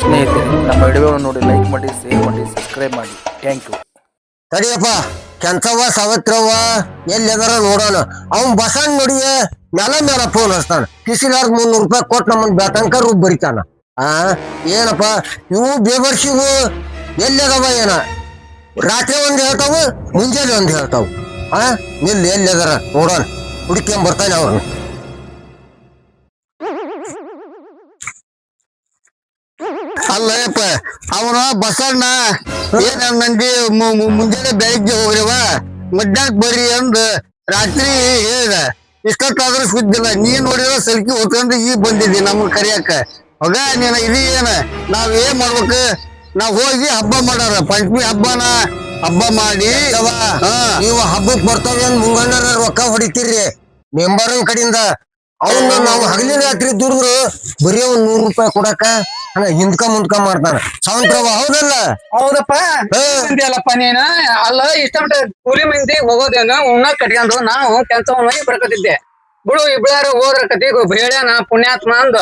ಸ್ನೇಹಿತರೆ, ನಮ್ಮ ವಿಡಿಯೋವನ್ನು ನೋಡಿ ಲೈಕ್ ಮಾಡಿ ಶೇರ್ ಮಾಡಿ ಸಬ್ಸ್ಕ್ರೈಬ್ ಮಾಡಿ. ಥ್ಯಾಂಕ್ ಯು ಸರಿಯಪ್ಪ, ಕೆಂಚವ್ವ, ಸಾವಿತ್ರವ್ವ, ಎಲ್ಲಿದಾರ ನೋಡೋಣ. ಅವ್ನ್ ಬಸಣ್ಣ ನೋಡಿಯ ನೆಲ ಮೇಲೆ ಫೋನ್ ಹಚ್ತಾನ. ಕಿಸಿಲಾರ್ ಮುನ್ನೂರು ರೂಪಾಯಿ ಕೊಟ್ಟು ನಮ್ಮನ್ ಬೇಕಂಕ ರೂಪ್ ಬರಿತಾನ. ಆ, ಏನಪ್ಪ, ಇವು ಬೇಬರ್ಸಿವು ಎಲ್ಲಿದಾವ ಏನ? ರಾತ್ರಿ ಒಂದು ಹೇಳ್ತಾವು, ಮುಂಜಾನೆ ಒಂದು ಹೇಳ್ತಾವು. ಆ ನಿಲ್ ಎಲ್ಲಿದಾರ ನೋಡೋಣ. ಹುಡುಕೇನ್ ಬರ್ತಾನೆ ಅವ್ರನ್ನ ಅವನ ಬಸಣ್ಣ. ಏನ ಮಂದಿ ಮುಂಜಾನೆ ಬೆಳಿಗ್ಗೆ ಹೋಗ್ರವ? ಮಧ್ಯಾಹ್ನ ಬರ್ರಿ ಅಂದ ರಾತ್ರಿ ಹೇಳ್ದ. ಇಷ್ಟೊತ್ತಾದ್ರೂ ಸುದ್ದಿಲ್ಲ. ನೀ ನೋಡಿದ್ರೆ ಸಲ್ಕಿ ಹೋಗ್ಕೊಂಡು ಈಗ ಬಂದಿದ್ದಿ ನಮ್ಮ ಕರಿಯಕ. ಹೋಗ ನೀನ ಇದು ಏನ? ನಾವ್ ಏನ್ ಮಾಡ್ಬೇಕು? ನಾವ್ ಹೋಗಿ ಹಬ್ಬ ಮಾಡಾರ ಪಂಚಮಿ ಹಬ್ಬನ ಹಬ್ಬ ಮಾಡಿ. ನೀವು ಹಬ್ಬಕ್ ಬರ್ತಾವೆ ಅಂದ್ ಮುಂಗಣ್ಣರ ರೊಕ್ಕ ಹೊಡಿತೀರಿ. ಮೆಂಬರನ್ ಕಡೆಯಿಂದ ಅವನ್ನ ನಾವು ಹಗಲಿ ರಾತ್ರಿ ದುಡಿದ್ರು ಬರೀ ಒಂದ್ ನೂರ್ ರೂಪಾಯಿ ಕೊಡಕ ಹಂಗ ಹಿಂದ್ಕ ಮುಂದ್ಕ ಮಾಡ್ತಾನ ಸಾವಂತ್ರವ ಹೌದಲ್ಲ? ಹೌದಪ್ಪ. ಹಾ. ಅಲ್ಲಪ್ಪ ನೀನ. ಅಲ್ಲ ಇಷ್ಟ ಮಟ್ಟ ಕೂಲಿ ಮಂದಿ ಹೋಗೋದೇನ ಉಣ್ಣ ಕಟ್ಕೊಂಡು ನಾವು ಕೆಲ್ಸ ಮನೆ ಬರ್ಕತಿದ್ದೆ ಬಿಡು ಇಬ್ಬರು ಹೋದ್ರ ಕತಿ ಹೇಳ್ಯಾನ ಪುಣ್ಯಾತ್ಮ ಅಂದ.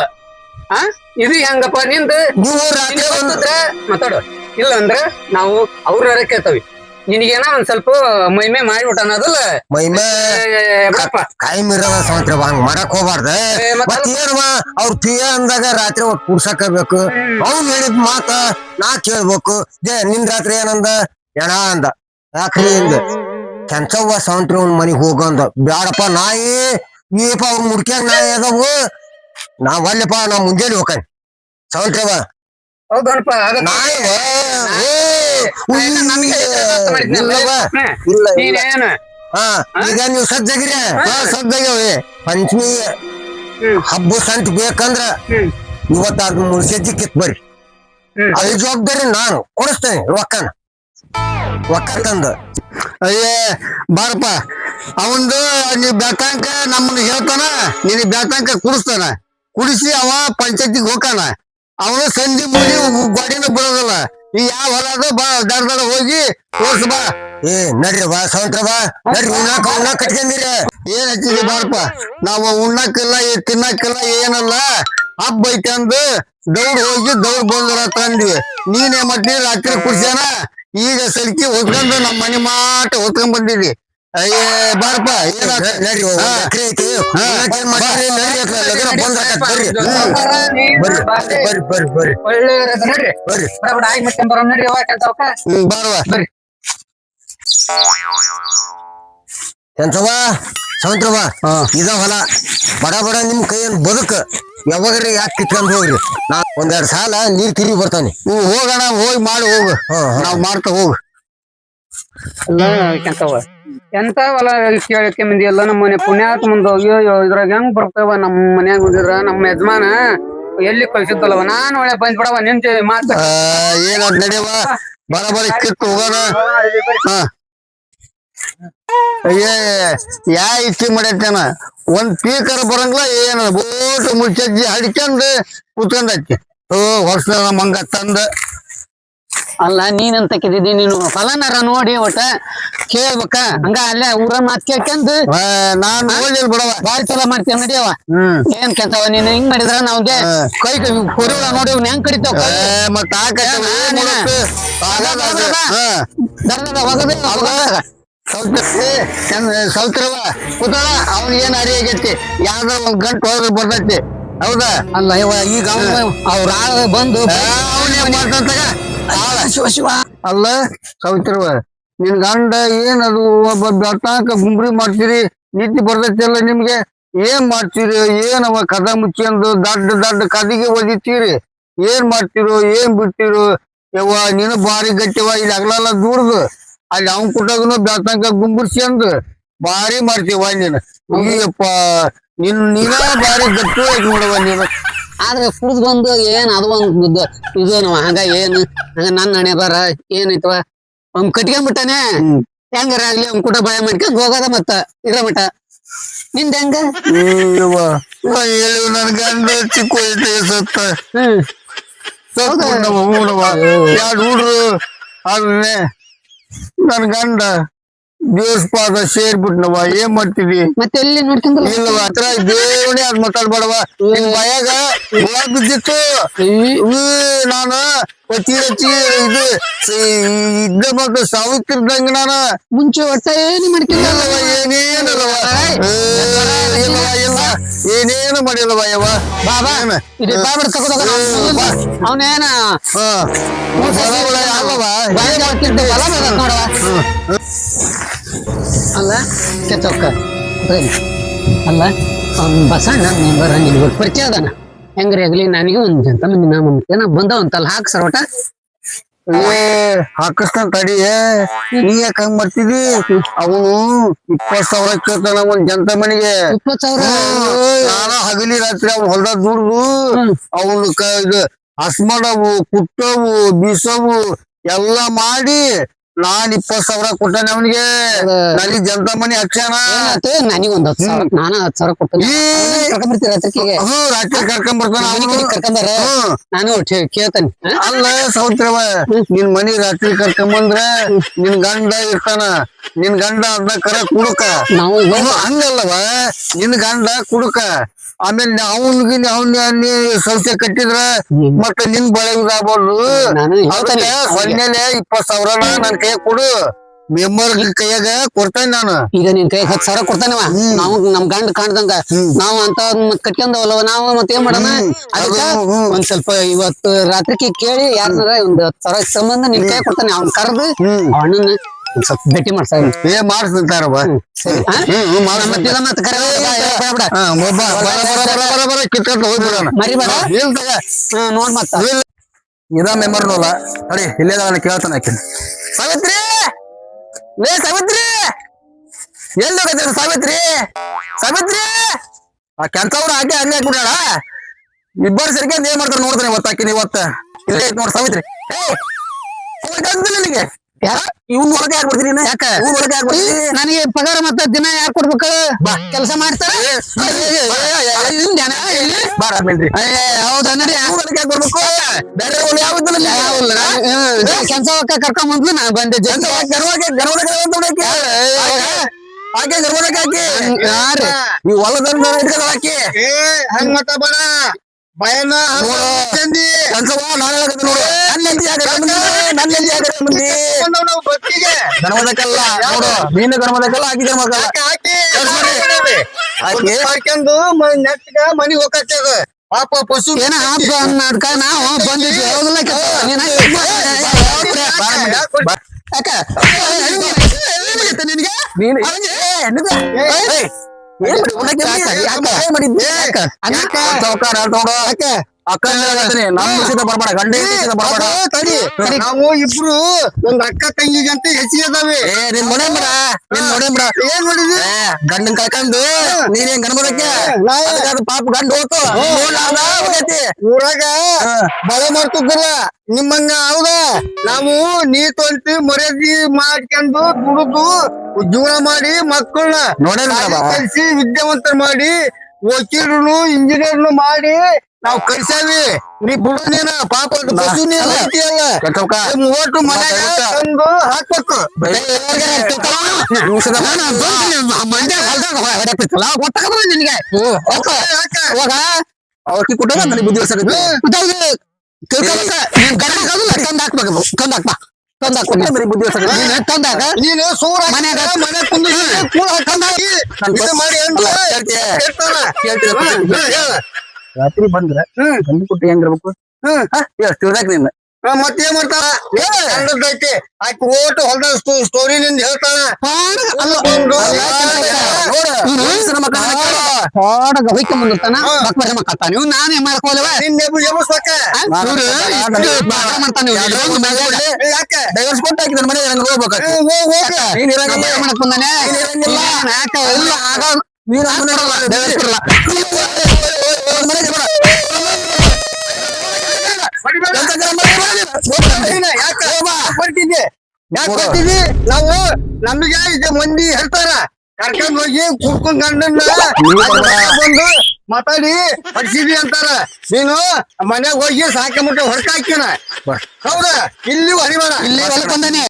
ಆ? ಇದು ಹೆಂಗಪ್ಪ ನಿಂದ? ನೀವು ರಾತ್ರಿ ಮಾತಾಡು. ಇಲ್ಲ ಅಂದ್ರ ನಾವು ಅವ್ರ ಕೇಳ್ತಾವಿ. ನಿನಗೇನ ಒಂದ್ ಸ್ವಲ್ಪ ಮೈಮೆ ಮಾಡಿಬಿಟ್ಟ ಅನ್ನೋದಲ್ಲ? ಮೈಮೆ? ಕಾಯಂ ಇರೋದ ಸಾವಂತ್ರವ ಹಂಗ ಮಾಡಕ್ ಹೋಗ್ಬಾರ್ದ. ಮತ್ ಏನವ ಅವ್ರ ಪಿಯ ಅಂದಾಗ ರಾತ್ರಿ ಹೊತ್ತು ಕುಡ್ಸಕಬೇಕು ಅವ್ನ್ ಹೇಳಿದ ಮಾತ ನಾ ಕೇಳ್ಬೇಕು. ದೇ ನಿನ್ ರಾತ್ರಿ ಏನಂದ? ಎಣ ಅಂದ. ಯಾಕ್ರಿ ಅಂದ? ಕೆಂಚವ್ವ ಸಾವಂತ್ರಿ ಅವ್ನ ಮನಿಗ್ ಹೋಗಂದ ಬ್ಯಾಡಪ್ಪ ನಾಯಿ ನೀಪ ಅವ್ರ ಮುಡ್ಕ್ಯಾಗ ನಾಯಿ ಅದಾವು. ನಾ ಒಲ್ಲಪ್ಪ ನಾ ಮುಂಜಾನೆ ಹೋಗ್ತಾನೆ ಸಾವಂತ್ರವ ಹೌದನಪ್ಪ ನಾಯಿ ನೀನೇನ ಹಾ ಈಗ ನೀವು ಸಜ್ಜಾಗಿರ. ಹಾ. ಸಜ್ಜಾಗ್ಯಾವೆ ಪಂಚಮಿ ಹಬ್ಬ ಸಂತ ಬೇಕಂದ್ರ ಇವತ್ತ ಅದ್ ಮುಳ್ಸಜ್ಜಿ ಕಿತ್ ಬರ್ರಿ. ಅದ್ರ ಜವಾಬ್ದಾರಿ ನಾನು ಕೊಡಿಸ್ತೇನೆ ರೊಕ್ಕನ. ರೊಕ್ಕ ತಂದು. ಅಯ್ಯೇ ಬಾರಪ್ಪ. ಅವಂದು ನೀ ಬೇಕಾಂಕ ನಮ್ಮನ್ನ ಹೇಳ್ತಾನ ನೀನ್ ಬೇಕಾಂಕ ಕುಡಿಸ್ತಾನ. ಕುಡಿಸಿ ಅವ ಪಂಚಾಯತಿಗೆ ಹೋಗಾನ ಅವನು ಸಂಧಿ ಮುಗಿ ಗಾಡಿನ ಬಿಡೋದಿಲ್ಲ ಈ ಯಾವ ಹೊಲ ಅದ ಬಾ ದಡ ಹೋಗಿ ತೋರ್ಸ ಬಾ. ಏ, ನಡ್ರಿ ಬಾ, ಸಾವಂತ್ರ ಬಾ. ನಡ್ರಿ, ಉಣ್ಣಾಕ ಉಣ್ಣಾಕ ಕಟ್ಕೊಂಡಿರಿ. ಏನ್ ಹಚ್ಚಿದ್ರಿ ಬಾರಪ್ಪ? ನಾವು ಉಣ್ಣಕ್ಕಿಲ್ಲ ತಿನ್ನಕ್ಕಿಲ್ಲ, ಏನಲ್ಲ. ಹಬ್ಬ ಐತೆ ಅಂದು ದೌಡ್ ಹೋಗಿ ದೌಡ್ ಬಂದ್ರ ತಂದ್ವಿ. ನೀನೇ ಮಟ್ಟಿ ರಾತ್ರಿ ಕುಡ್ಸ್ಯಾನ? ಈಗ ಸಲ್ಕಿ ಹೊತ್ಕೊಂಡು ನಮ್ಮ ಮನೆ ಮಾಟ ಹೊತ್ಕೊಂಡ್ ಬಂದಿದಿ ಅಯ್ಯೇ ಬಾರಪ್ಪ ನಡ್ರಿ ಹೋಗಿ ಎಕರೆ ಐತಿ ಬರ್ರಿ. ಬರ್ರಿ. ಬಾರಿ. ಬರ್ರಿ ಒಳ್ಳೆ ನಡ್ರಿ. ಬರ್ರಿ. ಬಡ ಬಡ ಆಗಿ ಮತ್ತೆ ಬರೋ ನಡ್ರಿ ಬಾರವ ಬರ್ರಿ. ಎಂತವ. ಇದ ಹೊಲ ಬಡ ಬಡ ನಿಮ್ ಕೈಯನ್ ಬದುಕ. ಯಾವಾಗ್ರಿ ಯಾಕೆ ಕಿತ್ಕೊಂಡ್ ಹೋಗ್ರಿ? ನಾ ಒಂದೆರಡ್ ಸಾಲ ನೀರ್ ತಿರುಗಿ ಬರ್ತಾನೆ. ನೀವು ಹೋಗೋಣ ಹೋಗಿ ಮಾಡಿ ಹೋಗು. ನಾವ್ ಮಾಡ್ತಾ ಹೋಗು. ಅಲ್ಲ ಎಂತ ಹೊಲ ಕೇಳಕ್ಕೆ ಮಂದಿ, ಎಲ್ಲ ನಮ್ಮ ಮನೆ ಪುಣ್ಯಾತ್ ಮುಂದೆ ಅಯ್ಯೋ, ಇದ್ರಾಗ ಹೆಂಗ್ ಬರ್ತಾವ? ನಮ್ಮ ಮನ್ಯಾಗ ಬಂದಿದ್ರ, ನಮ್ಮ ಯಜಮಾನ ಎಲ್ಲಿ ಕಳ್ಸಿದ್ದಲ್ವ ನಾನು ಒಳ್ಳೆ ಬಂದ್ ಬಿಡವ ನಿಂತ ಮಾತ. ಅಯ್ಯೇ, ಯಾ ಇಚ್ಚಿ ಮಾಡೈತೇನ? ಒಂದ್ ಪೀಕರ್ ಬರಂಗಿಲ್ಲ ಏನ ಬೋಟ್ ಮುಚ್ಚಜ್ಜಿ ಹಡ್ಕೊಂಡ್ ಕುತ್ಕೊಂಡೈತಿ ಓ ವರ್ಷ ಮಂಗ ತಂದ. ಅಲ್ಲ ನೀನಂತ ಕಿದ್ದಿ ನೀನು ಫಲನಾರ ನೋಡಿ ಒಟ್ಟ ಕೇಳ್ಬೇಕ ಹಂಗ ಅಲ್ಲೇ ಊರ ಮಾತ್ ಕೇಳ್ಕೊಂಡ್ ನಾನು ನೋಡಿಲ್ ಬಿಡವ ಬಾರಿ ಚಲೋ ಮಾಡ್ತೀವಿ ನಡಿಯವ ಏನ್ ಕೆಲ್ಸವ ನೀನು? ಹಿಂಗ್ ಮಾಡಿದ್ರ ನಾವ್ಗೆ. ಕೈ ಕೊರಿವ ನೋಡಿ ಇವ್ನ ಹೆಂಗ್ ಕಡಿತಾವ? ಮತ್ತ್ ಸೌತ್ರವ ಕೂತಾಳ ಅವ್ನ ಏನ್ ಅರಿ ಆಗೈತಿ? ಯಾವ್ದೋ ಒಂದ್ ಗಂಟು ಹೋದ್ರೆ ಬರ್ತೈತಿ. ಹೌದಾ? ಅಲ್ಲ ಇವ ಈಗ ಅವ್ರ ಬಂದು ಅವನೇ ಮಾಡ್ತಂತಾಗ ಶಿವ ಶಿವ ಅಲ್ಲ, ಸಾವಿತ್ರವ, ನಿನ್ ಗಂಡ ಏನದು ಒಬ್ಬ ಬೆಟ್ಟಾಕ ಗುಂಬ್ರಿ ಮಾಡ್ತೀರಿ, ನಿದ್ದೆ ಬರ್ತೈತಿಲ್ಲ ನಿಮ್ಗೆ? ಏನ್ ಮಾಡ್ತೀರಿ? ಏನವ ಕದ ಮುಚ್ಕೊಂಡು ದಡ್ಡ ದಡ್ಡ ಕದಿಗೆ ಒದಿತೀರಿ? ಏನ್ ಮಾಡ್ತಿರೋ, ಏನ್ ಬಿಡ್ತಿರೋ? ಯವ್ವ ನೀನು ಬಾರಿ ಗಟ್ಟಿವ, ಇಲ್ಲಿ ಅಗ್ಲೆಲ್ಲ ದೂರದು. ಅಲ್ಲಿ ಅವನ್ ಕುಟಾಗನು ಬೆಳ್ತಂಕ ಗುಂಬುರ್ಸ್ಕೊಂಡು ಬಾರಿ ಮಾಡ್ತೀವ ನೀನು ಅಯ್ಯಪ್ಪ ನಿನ್, ನೀನ ಬಾರಿ ಗಟ್ಟಿ ನೋಡವ ನೀನು. ಆದ್ರೆ ಕುಡ್ದು ಬಂದು ಏನ್ ಅದು ಒಂದು ಇದು ನಾವ ಹಂಗ ಏನು? ಹಂಗ ನನ್ನ ಹಣೆ ಬರ ಏನೈತವ ಅವ್ನ್ ಕಟ್ಕೊಂಡ್ಬಿಟ್ಟಾನೆ. ಹೆಂಗಾರ ಆಗ್ಲಿ ಅವ್ನ್ ಕುಟ ಭಯ ಮಾಡ್ಕೊಂಡ್ ಹೋಗೋದ ಮತ್ತ. ಇರ ಮಟ ನಿಂದ ಹೆಂಗ? ನನ್ ಗಂಡ ಚಿಕ್ಕ ಸತ್ತ. ಹ್ಮ್ ಹೂಡವ ಎರಡು ಹುಡ್ರು? ಆದ್ರೆ ನನ್ ಗಂಡ. ದೇವ್ರ ಪಾದ ಸೇರ್ಬಿಟ್ನವ ಏನ್ ಮಾಡ್ತೀವಿ? ಮತ್ತೆ ಎಲ್ಲಿ ನೋಡ್ಕೊಂಡಲ್ಲ ಇಲ್ಲವ ಹತ್ರ ದೇವನೇ ಅದ್ ಮಾತಾಡ್ಬೇಡವ ನಿನ್ ಬಾಯಾಗ ಹುಳ ಬಿದ್ದಿತ್ತು. ನಾನು ಅತಿ ಹೆಚ್ಚಿ ಇದು ಇದ್ದ ಮಕ್ಳು ಸಾವಿತ್ತಿರ್ದಂಗ ನಾನು. ಮುಂಚೆ ಒಟ್ಟ ಏನು ಮಾಡ್ಕೊಂಡಲ್ಲ ಇಲ್ಲವ ಏನೇನಲ್ಲವ ಇಲ್ಲವ ಇಲ್ಲ. ಏನೇನು ಮಾಡಿಲ್ಲವ ಯವ ಬಾಬಾ ಇದು ಅವನೇನ ಹಾ. ಹೊಲಗಳ ಅಲ್ಲವ ಬಾಯಿಗೆ ಹಾಕಿದ್ದು ಹೊಲ ನೋಡವ ಅಲ್ಲ? ಕೆತ್ತೊಕ್ಕ ಅಲ್ಲ? ಅವ್ನು ಬಸಣ್ಣ ಬರಂಗಿಲ್ಲ ನಿನಗೆ ಪರಿಚಯ ಅದಾನ? ಹೆಂಗ್ರಿ ಆಗ್ಲಿ? ನನಗೆ ಒಂದ್ ಜಂತ ಮಂದಿ ನಾಮ ಏನ ಬಂದವಂತಲ್ಲ ಹಾಕ್ ಸರ್ ಒಟ ಏ ಹಾಕಿಸ್ತಾನ ತಡಿ ನೀ ಯಾಕ ಹಂಗ್ ಮಾಡ್ತಿದಿ? ಅವನು ಇಪ್ಪತ್ ಸಾವಿರ ಕೇಳ್ತಾನ ಒಂದ್ ಜಂತ ಮನೆಗೆ ಇಪ್ಪತ್ ಸಾವಿರ? ನಾನು ಹಗಲಿ ರಾತ್ರಿ ಅವ್ನ ಹೊಲ್ದಾಗ ದುಡ್ದು ಅವನ ಇದು ಹಸ್ಮಡವು ಕುಟ್ಟವು ಬೀಸವು ಎಲ್ಲಾ ಮಾಡಿ ನಾನ್ ಇಪ್ಪತ್ ಸಾವಿರ ಕೊಟ್ಟಾನೆ ಅವನಿಗೆ. ನನಗೆ ಜನತಾ ಮನಿ ಹಚ್ಚಾನ ನನಗೆ ಒಂದ್ ಹತ್ತು ಸಾವಿರ ನಾನು ಹತ್ತು ಸಾವಿರ ಕೊಡ್ತೇನೆ. ಈ ಕರ್ಕೊಂಡ್ಬರ್ತೀರ ಹ್ಮ್ ರಾತ್ರಿ ಕರ್ಕೊಂಡ್ ಬರ್ತಾನ ಅವನು. ಕರ್ಕೊಂಬಾರ ನಾನು ಕೇಳ್ತೇನೆ? ಅಲ್ಲ ಸೌತ್ರವ ನಿನ್ ಮನಿ ರಾತ್ರಿ ಕರ್ಕೊಂಬಂದ್ರ ನಿನ್ ಗಂಡ ಇರ್ತಾನ. ನಿನ್ ಗಂಡ ಅದ್ನ ಕರ ಕುಡುಕ. ನಾವು ಹಂಗಲ್ಲವ. ನಿನ್ ಗಂಡ ಕುಡುಕ. ಆಮೇಲೆ ಅವನ್ಗೆ ಅವ್ನ ಸಂಸ್ಥೆ ಕಟ್ಟಿದ್ರ ಮತ್ತೆ ನಿನ್ ಬಳೆ ಆಗ್ಬೋದು. ಅದಕ್ಕೆ ಸೊನ್ನೆಲೆ ಇಪ್ಪತ್ ಸಾವಿರ ನನ್ ಕೈ ಕೊಡು. ಮೆಂಬರ್ ಕೈಯಾಗ ಕೊಡ್ತೇನೆ ನಾನು. ಈಗ ನಿನ್ ಕೈ ಹತ್ತು ಸಾವಿರ ಕೊಡ್ತಾನವ ನಾವು ನಮ್ ಗಂಡ ಕಾಣ್ದಂಗ. ನಾವು ಅಂತ ಕಟ್ಕೊಂಡವಲ್ಲ ನಾವು ಮತ್ತೆ ಏನ್ ಮಾಡೋಣ? ಅದಕ್ಕ ಅದು, ಒಂದ್ ಸ್ವಲ್ಪ ಇವತ್ತು ರಾತ್ರಿ ಕೇಳಿ ಯಾರನ್ನಾರ ಒಂದ್ ಹತ್ತು ಸಾವಿರ ಸಂಬಂಧ ನಿನ್ ಕೈ ಕೊಡ್ತಾನೆ. ಅವ್ನ್ ಕರೆದು ಅಣ್ಣನ್ ಸ್ವಲ್ಪ ಭೇಟಿ ಮಾಡ್ಸ. ಏ ಮಾಡ್ಸ್ತಾರವ ಸರಿ. ಆ? ಹ್ಮ್ ಮಾಡ್ಸ್ತಾನೆ. ಮತ್ತೆ ಕರೆ ಬರ ಕಿತ್ಕೊಂಡ್ ಹೋಗ್ಬಿಡೋಣ. ಮರಿಬೇಡ ಇಲ್ಲ ತಗ. ನೋಡ್ ಮತ್ತ. ಇದ ಮೆಂಬರ್ನಲ್ಲ ನೋಡಿ ಇಲ್ಲೇ ನಾನು ಕೇಳ್ತಾನೆ ಆಕಿನ. ಸಾವಿತ್ರಿ! ಏ ಸಾವಿತ್ರಿ! ಎಲ್ಲಿ ಸಾವಿತ್ರಿ? ಸಾವಿತ್ರಿ! ಆ ಕೆಂತವ್ರು ಹಾಗೆ ಹಂಗೆ ಹಾಕ್ಬಿಟ್ಟಾಳ. ಇಬ್ಬರು ಸರಿಗೆ ಏನ್ ಮಾಡ್ತಾರೆ ನೋಡ್ತಾನೆ ಇವತ್ತಾಕಿನ ಇವತ್ತ. ಇಲ್ಲೇ ಐತ್ ನೋಡ್ ಸಾವಿತ್ರಿ. ಏ ನಿನಗೆ? ಇವ್ನ ಒಳಗೆ ಹಾಕ್ಬಿಡ್ತೀನಿ ನೀನು? ಯಾಕ? ಇವ್ ಒಳಗೆ ಹಾಕ್ಬಿಡ್ತೀನಿ ನನಗೆ ಪಗಾರ ಮತ್ತ ದಿನ ಯಾರು ಕೊಡ್ಬೇಕು? ಕೆಲಸ ಮಾಡ್ತಾರ? ಬಾರ ಮೇಲ್ರಿ ಹೌದಾ ನಡಿ? ಇವ್ನ ಒಳಗೆ ಹಾಕ್ ಬರ್ಬೇಕು ಬೇರೆ ಯಾವ್ದಿಲ್ಲ ಕೆಲಸ ಕರ್ಕೊಂಡ್ ಬಂದ್ಲು ನಾ ಬಂದೆ ಜನ ಗರ್ವಕ್ಕೆ ಗರ್ವಕ್ಕೆ ಅಂತ ಬಿಡಕ್ಕೆ ಹಾಗೆ ಗರ್ವಕ್ಕೆ ಹಾಕಿ ಯಾರು ನೀವು ಇಟ್ಕೊಂಡ್ ಹಾಕಿ ಏ ಹಂಗ ಮತ್ತ ಬೇಡ. ಭಯನ ನೋಡು. ಚಂದಿ ಕನ್ಸವ್ವ ನಾನು ಹೇಳಕತ್ತೀನಿ ನೋಡು ನನ್ನ ಹೆಂಡತಿ ಯಾಕೆ ಮಂದಿ ನನ್ನ ಹೆಂಡತಿ ಯಾಕೆ ಮಂದಿ ನಾವು ಬತ್ತಿಗೆ ಗರ್ವದಕ್ಕಲ್ಲ ನೋಡು ನೀನು ಗರ್ವದಕ್ಕಲ್ಲ ಆಕಿ ಗರ್ವದಕ್ಕಲ್ಲ ಹಾಕಿ ಹಾಕಿ ಹಾಕ್ಯಂದು ನೆಟ್ಗ ಮನಿಗ್ ಹೋಗತ್ತದ ಪಾಪ ಪಶು ಏನ ಹಬ್ಬ ಅನ್ನೋದ್ಕ ನಾವು ಬಂದಿದ್ವಿ ಹೌದಲ್ಲ ಕೆಲ್ಸ? ನೀನ್ ಹಾಕಿ ಬಾ. ಯಾಕ? ನಿನಗೆ ನೀನು ನಾವು ಇಬ್ರು ಒಂದ್ ಅಕ್ಕ ತಂಗಿಗಂತ ಹೆಚ್ಚಿಗೆ ಅದಾವೆ ಏ ನಿನ್ ನೋಡೇ ಬಿಡ ನಿನ್ ನೋಡೇ ಬಿಡ. ಏನ್ ಮಾಡಿದ್ವಿ ಏ ಗಂಡನ್ ಕಳ್ಕೊಂಡು ನೀನೇನ್ ಗಣಬದಕ್ಕೆ ಅದು ಪಾಪ ಗಂಡ ಹೋತು ಹೋಗೈತಿ ಊರಾಗ ಬಳೆ ಮಾಡ್ತಿದ್ದಿಲ್ಲ. ನಿಮ್ಮಂಗ ಹೌದ? ನಾವು ನೀತು ಅಂತ ಮರ್ಯಾದಿ ಮಾಡ್ಕೊಂಡು ದುಡಿದು ಜೀವನ ಮಾಡಿ ಮಕ್ಕಳನ್ನ ನೋಡೇನ್ ಕಲ್ಸಿ ವಿದ್ಯಾವಂತರ ಮಾಡಿ ವಕೀಲರು ಇಂಜಿನಿಯರ್ನು ಮಾಡಿ ನಾವ್ ಕಲ್ಸಾವಿ ನೀ ಬಿಡುನೇನ ಪಾಪ. ಓಟು ಮನ್ಯಾಗ ತಂದು ಹಾಕ್ಬೇಕು. ನಿನಗೆ? ಅವಕ್ಕಿ ಕೊಟ್ಟಾಗ ನನಗೆ ಬುದ್ಧಿ ತಿಳ್ಕೊಬೇಕ ನೀನ್ ಗಂಡ ಹಾಕೋದಿಲ್ಲ ನೀನ್ ಸೂರ ಮನ್ಯಾಗ ಮನೆ ಕುಂದು ಕೂಡ ಹಾಕಿ ಇದು ಮಾಡಿ. ರಾತ್ರಿ ಬಂದ್ರ ಗಂಡು ಕುಟ್ಟಿ ಹೆಂಗಿರ್ಬೇಕು ತಿಳ್ದಾಕ ನಿನ್ನ ಹಾ, ಮತ್ತೇನ್ ಮಾಡ್ತಾಳ ಗಂಡದ್ದೈತಿ ಆಕಿ ಓಟು ಹೊಲ್ದ ಸ್ಟೋರಿ ನಿಂದ ಹೇಳ್ತಾಳ ಎಬ್ಬಿಸ್ಬೇಕ ಮಾಡ್ತಾನೆ ಇವ್ನು. ಇದೊಂದು ಯಾಕೆ? ಡೈವರ್ಸ್ ಕೊಟ್ಟು ಹಾಕಿದ ನನ್ನ ಮನೆಗೆ ನಂಗೆ ಹೋಗ್ಬೇಕು ಏ, ಹೋಗ್ ಹೋಗ. ನೀನ್ ಇರಂಗಿಲ್ಲ. ಮಾಡಕ್ ಬಂದಾನೆ? ನೀನ್ ಯಾಕ? ಇಲ್ಲ ಆಗೋದು. ನೀನ್ ಡೈವರ್ಸ್ ಕೊಡಲ್ಲ. ಮನೆಗೆ ಬರ. ಯಾಕೆ? ಬರ್ತಿದ್ದೆ ಯಾಕೆ ಬರ್ತಿದ್ದಿ ನಾವು ನಮಗೆ ಇದು ಮಂದಿ ಹೇಳ್ತಾರ? ಕರ್ಕೊಂಡ್ ಹೋಗಿ ಕುಡ್ಕೊಂಡ್ ಗಂಡನ್ನ ಬಂದು ಮಾತಾಡಿ ಪಡಿಸಿದಿ ಅಂತಾರ. ನೀನು ಮನ್ಯಾಗ ಹೋಗಿ ಸಾಕ ಮುಟ್ಟ ಹೊರಕ ಹೌದ ಹೌದಾ? ಇಲ್ಲಿ ಹರಿಬೇಡ ಇಲ್ಲಿ ಹೊಲಕ್ ಬಂದಾನೆ.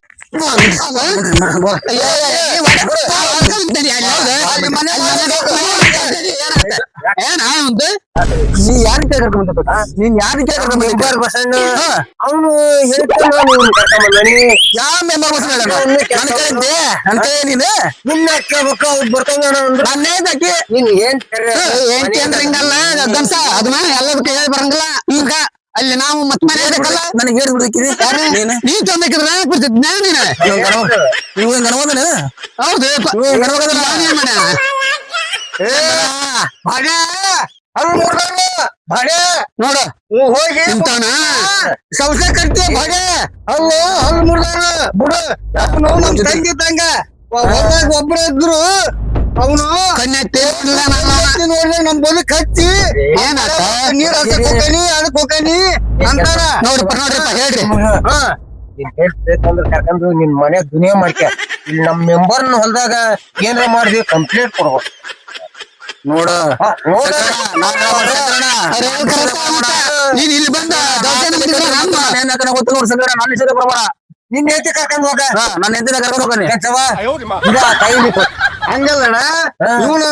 ಏನ ಒಂದು ನೀ ಯಾರ ಕರ್ಕೊಂಡ್ ಬಂದ ನೀನ್ ಯಾರ ಕರ್ಕೊಂಡ್ ಮೆಂಬರ್ ಬಂದಿದ್ದ ಬಸಣ್ಣ ಅವನು ಹೇಳ್ತಾನ ನೀನು ಕರ್ಕೊಂಬಂದಾನಿ ಯಾವ ಮೆಂಬರ್ ಬಸ್ ನನ್ ಕೈದ್ದೆ ನನ್ ಕೈ ನೀನು ನಿನ್ನ ಕೇಳ್ಬೇಕು ಅವ್ರು ಬರ್ತಾನ ಅಂದ್ರೆ ನನ್ನೇ ಹಾಕಿ ನಿನ್ ಏನ್ ಕರೆ? ಏನ್ತಿ ಅಂದ್ರೆ ಹಿಂಗಲ್ಲ ಗಂಸ ಅದನ್ನ ಎಲ್ಲದಕ್ಕೆ ಹೇಳಿ ಬರಂಗಿಲ್ಲ ಈಗ ಅಲ್ಲಿ ನಾವು ಮತ್ ಮನೆ ಅದಕ್ಕಲ್ಲ ನನಗೆ ಹೇಳಿ ಬಿಡ್ಬೇಕಿರಿ ನೀನು ನೀ ತಂದಕ್ಕಿದ್ರೆ ಬರ್ತಿದ್ ನೀನ ನೀವು ಗಣವದನ ಹೌದು ನೀವು ಗಣವದನ ನಾನೇನ್ ಮಾಡ್ಯಾನ? ಏ, ನೋಡು. ಹೋಗಿ. ಇಂತವನ ಸಂಸ್ಥೆ ಕಟ್ಟಿ ಭಾಗ್ಯ. ಅಲ್ಲೋ ಹಲ್ಲು ಮುರ್ದಾನ ಬಿಡು. ಅವನು ನಮ್ ತಂಗಿ ತಂಗ. ಹೊಲ್ದಾಗ ಒಬ್ರ ಇದ್ರು. ಅವನು ಕನ್ಯಾ ಮಾವ. ನೋಡ್ರಿ ನಮ್ ಬದುಕ್ ಹಚ್ಚಿ ಏನಾತ? ನೀರ್ ಹಚ್ಚಕ್ ಹೋಗ್ತಾನಿ ಅದಕ್ ಹೋಗ್ತಾನಿ ಅಂತಾರ. ನೋಡ್ರಿಪ್ಪ ನೋಡ್ರಿಪ್ಪ ಹೇಳ್ರಿ. ಹಾ. ನೀನ್ ಹೇಳ್ಬೇಕಂದ್ರ ಕರ್ಕೊಂಡು ನಿನ್ ಮನೆ ದುನಿಯಾ ಮಾಡ್ಕ ಇಲ್ಲಿ ನಮ್ ಮೆಂಬರ್ನ ಹೊಲ್ದಾಗ ಏನ್ರ ಮಾಡಿದ್ವಿ ಕಂಪ್ಲೇಂಟ್ ಕೊಡ್ಬೇಕು ನೋಡ ಹಾ, ನೋಡ. ಅರೆ, ಕರೆಕ್ಟ್ ಆಗುತ್ತ. ನೀನ್ ಇಲ್ಲಿ ಬಂದ ದೌರ್ಜನ್ಯ ಮಾಡಿದ್ರೆ ನಮ್ಮ ಗೊತ್ತು ನೋಡ್ ಸಂಗಡ ನನ್ನ ಹೆಸರು ಬರಬೇಡ ನಿನ್ ಹೆಂಡತಿ ಕರ್ಕೊಂಡ್ ಹೋಗ ಹಾ, ನನ್ನ ಹೆಂಡತಿನ ಕರ್ಕೊಂಡು ಹೋಗ್ತಾನೆ ಕೆಲ್ಸವ? ಇದ ಕೈ ಹಿಡ್ಕೊ. ಹಂಗಲ್ಲಣ್ಣ ಇವನು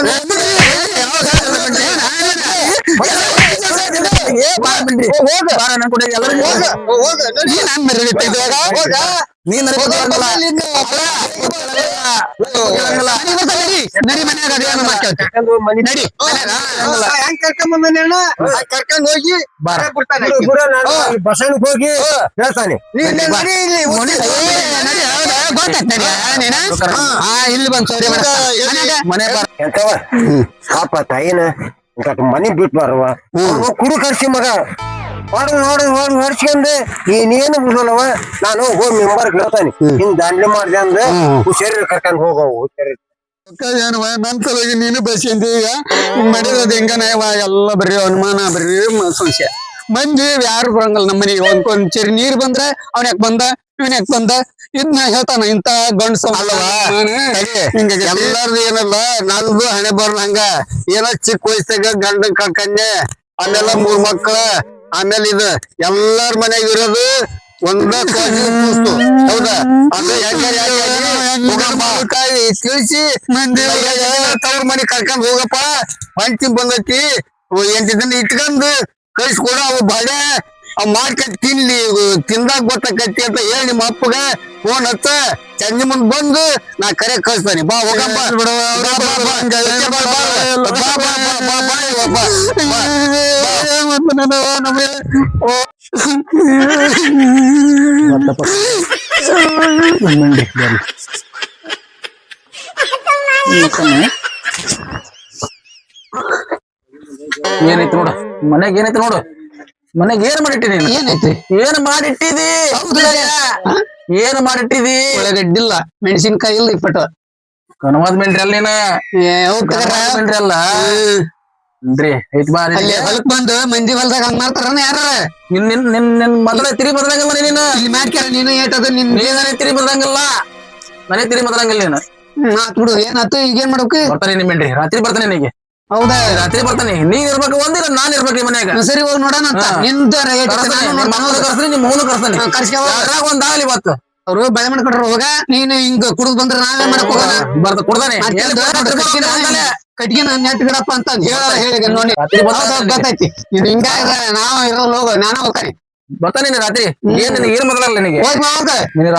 ಬಾರ ನನ್ ಕೂಡ ಎಲ್ಲರಿಗೂ ಹೋಗ. ನೀನ್ ನನಗೆ ಗೊತ್ತಾಗಲ್ಲ. ನಡಿ. ನಡಿ. ಮನ್ಯಾಗ ಅದೇನು ನಡಿ ಹೆಂಗ್ ಕರ್ಕೊಂಡ್ ಬಂದಾನೆ ಕರ್ಕೊಂಡ್ ಹೋಗಿ ಬಾರ. ಬಿಡ್ತಾನೆ ಬಸವನಿಗೆ ಹೋಗಿ ಹೇಳ್ತಾನೆ ಇಲ್ಲಿ ಏ, ಬಂದ್. ಮನ್ಯಾಗ ಮನೆ ಬಾರ ಎಂತವ ಪಾಪ ತಾಯಿನ ಇಂಥ ಮನೆ ಬಿಟ್ಟು ಬರವ ಕುಡು ಕರ್ಸಿ ಮಗ. ಹೊಡ್ ನೋಡ್ ಹೊಡ್ ಹೊಡ್ಸ್ಕೊಂಡ್ ನೀನೇನು ಬಿಡಲ್ಲವ ನಾನು ಹೋಗಿ ಮೆಂಬರ್ ಗಿಡತಾನೆ ಹಿಂಗ್ ದಾಂಡ್ಲಿ ಮಾಡ್ದೆ ಅಂದ್ರೆ ಹುಷಾರಿ ಕರ್ಕೊಂಡ್ ಹೋಗವು ಹುಷಾರಿ ಏನವ ನನ್ ಸಲುವಾಗಿ ನೀನು ಬಸ್ಸಿಂದ ಈಗ? ಮಾಡಿರೋದು ಹೆಂಗನ ಎಲ್ಲ ಬರ್ರಿ ಅನುಮಾನ ಬರ್ರಿ ಸಂಶಯ. ಮಂದಿ ಯಾರು ಬರಂಗಲ್ಲ ನಮ್ಮ ಮನೆಗೆ. ಒಂದ್ ಒಂದ್ ಚರಿ ನೀರ್ ಬಂದ್ರೆ ಅವ್ನ ಯಾಕೆ ಬಂದ ಇವನ್ ಯಾಕೆ ಬಂದ? ಇದನ್ನ ಹೇಳ್ತಾನ ಇಂತ ಗಂಡಸ ಎಲ್ಲಾರ್ದು ಏನಲ್ಲ ನಂದು ಹಣೆ ಬರ್ಲ ಹಂಗ. ಏನೋ ಚಿಕ್ಕ ವಯಸ್ಸಾಗ ಗಂಡ ಕಳ್ಕಂಡೆ ಆಮೇಲೆ ಮೂರ್ ಮಕ್ಳ ಆಮೇಲೆ ಇದು ಎಲ್ಲಾರ ಮನೆಯಾಗ ಇರೋದು ಒಂದ ಕೂಸು. ಹೌದಾ? ತಿಳಿಸಿ ತವ್ರ ಮನೆ ಕರ್ಕೊಂಡ್ ಹೋಗಪ್ಪ. ಹಂಚಿ ಬಂದೈತಿ ಎಂಟು ದಿನ ಇಟ್ಕೊಂಡು ಕಳ್ಸಿಕೊಡ ಅವು ಬಾಳೆ ಅವ್ ಮಾಡ್ಕೊಂಡ್ ತಿನ್ಲಿ ತಿಂದಾಗ ಗೊತ್ತಾಕತಿ ಅಂತ ಹೇಳಿ ನಿಮ್ಮ ಅಪ್ಪಗ ಫೋನ್ ಹಚ್ಚ ಚಂದಿ ಮುಂದ್ ಬಂದು ನಾ ಕರೆ ಕಳಿಸ್ತಾನೆ. ಬಾ ಹೋಗಪ್ಪ ಬಾ, ಬಾ, ಬಾ. ಬಾ, ಬಾ, ಬಾ, ಬಾ, ಬಾ, ಬಾ, ಬಾ, ಇವ ಬಾ. ಏನೈತಿ ನೋಡು ಮನೆಗೆ ಏನೈತಿ ನೋಡು? ಮನೆಗೆ ಏನ್ ಮಾಡಿಟ್ಟಿ ನೀನು? ಏನೈತಿ ಏನ್ ಮಾಡಿಟ್ಟಿದಿ? ಏನ್ ಮಾಡಿಟ್ಟಿದಿ? ಒಳಗಡ್ಡಿಲ್ಲ ಮೆಣಸಿನ್ಕಾಯಿ ಇಲ್ಲ ಇಪ್ಪಟ್ಟು ಕನವಾದ್ ಮೆಂಡ್ರಿ ಅಲ್ಲ ನೀನ? ಅಲ್ಲ? ಇಲ್ರಿ ಐತ್ ಬಾ ಅಲ್ಲಿ ಹೊಲಕ್ ಬಂದು ಮಂದಿ ಹೊಲ್ದಾಗ ಹಂಗ್ ಮಾಡ್ತಾರ ಯಾರ? ನಿನ್ ನಿನ್ ನಿನ್ ನಿನ್ ಮೊದಲ ತಿರಿ ಬದಲಾಗಲ್ಲ ನೀನು? ಇಲ್ಲಿ ಮಾಡ್ಕ್ಯಾರ ನೀನು ಏಟದ ನಿನ್ ನೀನೇ ತಿರಿ ಬದಲಾಗಲ್ಲ ಮನೆ ತಿರಿ ಬದಲಾಗಲ್ಲ ನೀನು? ಮಾತ್ ಬಿಡು. ಏನಾತು ಈಗ ಏನ್ ಮಾಡ್ಬೇಕು? ಬರ್ತಾನೆ ನಿಮ್ ಮಿಲ್ಟ್ರಿ ರಾತ್ರಿ ಬರ್ತಾನೆ ನಿನಗೆ. ಹೌದಾ? ರಾತ್ರಿ ಬರ್ತಾನೆ. ನೀನ್ ಇರ್ಬೇಕು ಒಂದಿಲ್ಲ ನಾನ್ ಇರ್ಬೇಕು ಮನ್ಯಾಗ. ಸರಿ ಹೋಗಿ ನೋಡೋಣ ಅಂತ. ಐತೆ, ಕರ್ಸ್ತಾನೆ, ನಾನು ನಿಮ್. ಮಕ್ಕಳು ಕರ್ಸ್ತಾನೆ ನಿಮ್ ಮಗನು ಕರ್ಸ್ತಾನೆ. ಹಾ, ಕರ್ಸ್ಕೊ ಹೋಗು. ಯಾರ್ರಾಗ ಒಂದ್ ಆಗಲಿ ಇವತ್ತು? ಅವ್ರು ಬಯ ಮಾಡ್ಕೊಟ್ರ ಹೋಗ ನೀನು ಹಿಂಗ ಕುಡ್ದ್ ಬಂದ್ರೆ ನಾವೇ ಮಾಡಕ್ ಹೋಗೋಣ. ಬರ್ತ ಕೊಡ್ತಾನೆ ಎಲ್ಲಿ ಮಾಡ್ಕೊಂಡು ಕೊಡ್ತಾನೆ? ಕಟ್ಗಿನ ಕೊಡ್ತಾನೆ. ಕಟ್ಗಿನ ನೆಟ್ ಗಿಡಪ್ಪ ಅಂತ ಹೇಳ ಹೇಳಿ ನೋಡಿ. ಗೊತ್ತೈತಿ ಹಿಂಗಾಗ ನಾವು ಇರೋ ಹೋಗ ನಾನು ಹೋಗ್ತಾನೆ. ಬರ್ತಾನೆ ನೀನು ರಾತ್ರಿ. ಏನ್ ಏನ್ ಮೊದಲಲ್ಲ ನಿನಗೆ? ಹೋಗ್ ಹೋಗ ನೀನು